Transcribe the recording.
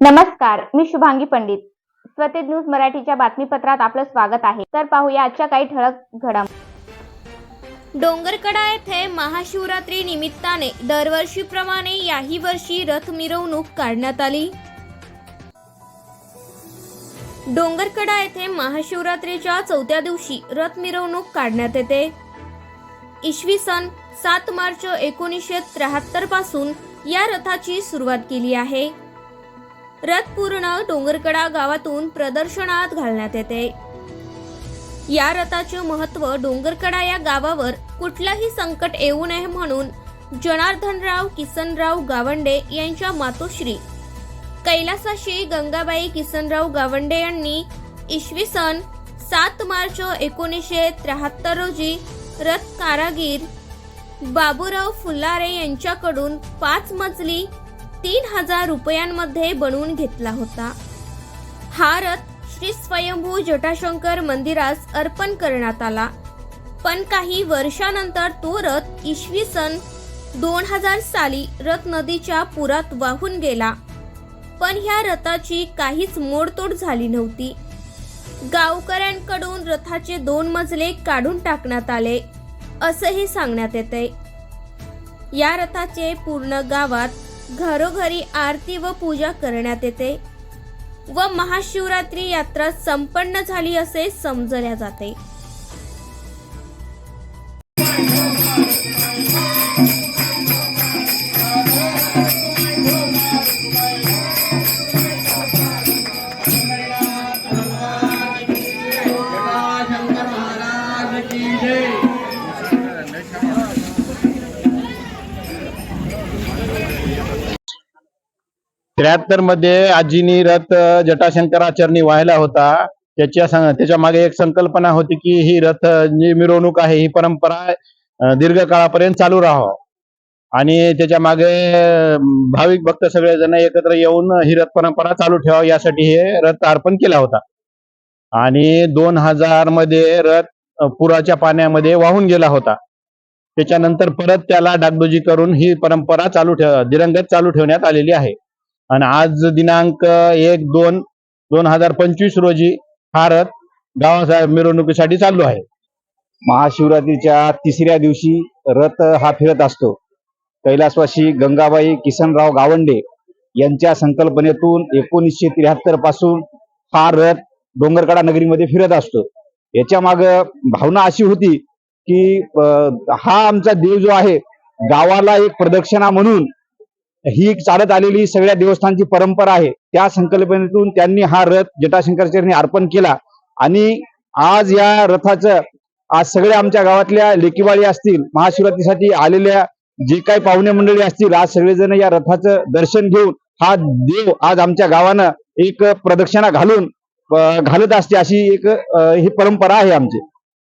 नमस्कार मी शुभांगी पंडित. स्वतेज न्यूज मराठीच्या बातमीपत्रात आपलं स्वागत आहे. तर पाहूया आजच्या काही ठळक घडामोडी डोंगरकडा येथे महाशिवरात्री निमित्ताने दरवर्षीप्रमाणे याही वर्षी रथ मिरवणूक काढण्यात आली. डोंगरकडा येथे महाशिवरात्रीच्या चौथ्या दिवशी रथ मिरवणूक काढण्यात येते. इसवी सन सात मार्च एकोणीसशे त्र्याहत्तरपासून या रथाची सुरुवात केली आहे. रथ पूर्ण डोंगरकडा गावातून प्रदर्शनात घालण्यात येते. या रथाचे महत्त्व डोंगरकडा या गावावर कुठलंही संकट येऊ नये म्हणून जनार्दनराव किसनराव गावंडे यांच्या मातोश्री कैलासाशी गंगाबाई किसनराव गावंडे यांनी इसवी सन सात मार्च एकोणीसशे त्र्याहत्तर रोजी रथ कारागीर बाबूराव फुलारे यांच्याकडून पाच मजली तीन हजार रुपयांमध्ये बनवून घेतला होता. हा रथ श्री स्वयंभू जटाशंकर मंदिरास अर्पण करण्यात आला. पण काही वर्षानंतर तो रथ इसवी सन दोन हजार साली रथ नदीच्या पुरात वाहून गेला. पण ह्या रथाची काहीच मोडतोड झाली नव्हती. गावकऱ्यांकडून रथाचे दोन मजले काढून टाकण्यात आले असंही सांगण्यात येते या रथाचे पूर्ण गावात घरोघरी आरती व पूजा करण्यात येते व महाशिवरात्री यात्रा संपन्न झाली असे समजल्या जाते. शंकर त्र्याहत्तरमध्ये आजीनी रथ जटाशंकराचरणी व्हायला होता. त्याच्या त्याच्यामागे एक संकल्पना होती की ही रथ जी मिरवणूक आहे ही परंपरा दीर्घकाळापर्यंत चालू राहावं. आणि त्याच्यामागे भाविक भक्त सगळेजण एकत्र येऊन ही रथ परंपरा चालू ठेवावं यासाठी हे रथ अर्पण केला होता. आणि दोन हजारमध्ये रथ पुराच्या पाण्यामध्ये वाहून गेला होता. त्याच्यानंतर परत त्याला डागडुजी करून ही परंपरा चालू ठेव दिरंगत चालू ठेवण्यात आलेली आहे. आणि आज दिनांक एक दोन दोन हजार पंचवीस रोजी हा रथ गावाचा मिरवणुकीसाठी चालू आहे. महाशिवरात्रीच्या तिसऱ्या दिवशी रथ हा फिरत असतो. कैलासवासी गंगाबाई किसनराव गावंडे यांच्या संकल्पनेतून एकोणीसशे त्र्याहत्तरपासून हा रथ डोंगरकडा नगरीमध्ये फिरत असतो. याच्या माग भावना अशी होती की हा आमचा देव जो आहे गावाला एक प्रदक्षिणा म्हणून ही एक चालत आलेली सगळ्या देवस्थानची परंपरा आहे. त्या संकल्पनेतून त्यांनी हा रथ जटाशंकरचरणी अर्पण केला. आणि आज या रथाचं आज सगळ्या आमच्या गावातल्या लेकीवाळी असतील महाशिवरात्रीसाठी आलेल्या जे काही पाहुणे मंडळी असतील आज सगळेजण या रथाचं दर्शन घेऊन हा देव आज आमच्या गावानं एक प्रदक्षिणा घालून घालत असते अशी एक ही परंपरा आहे आमची.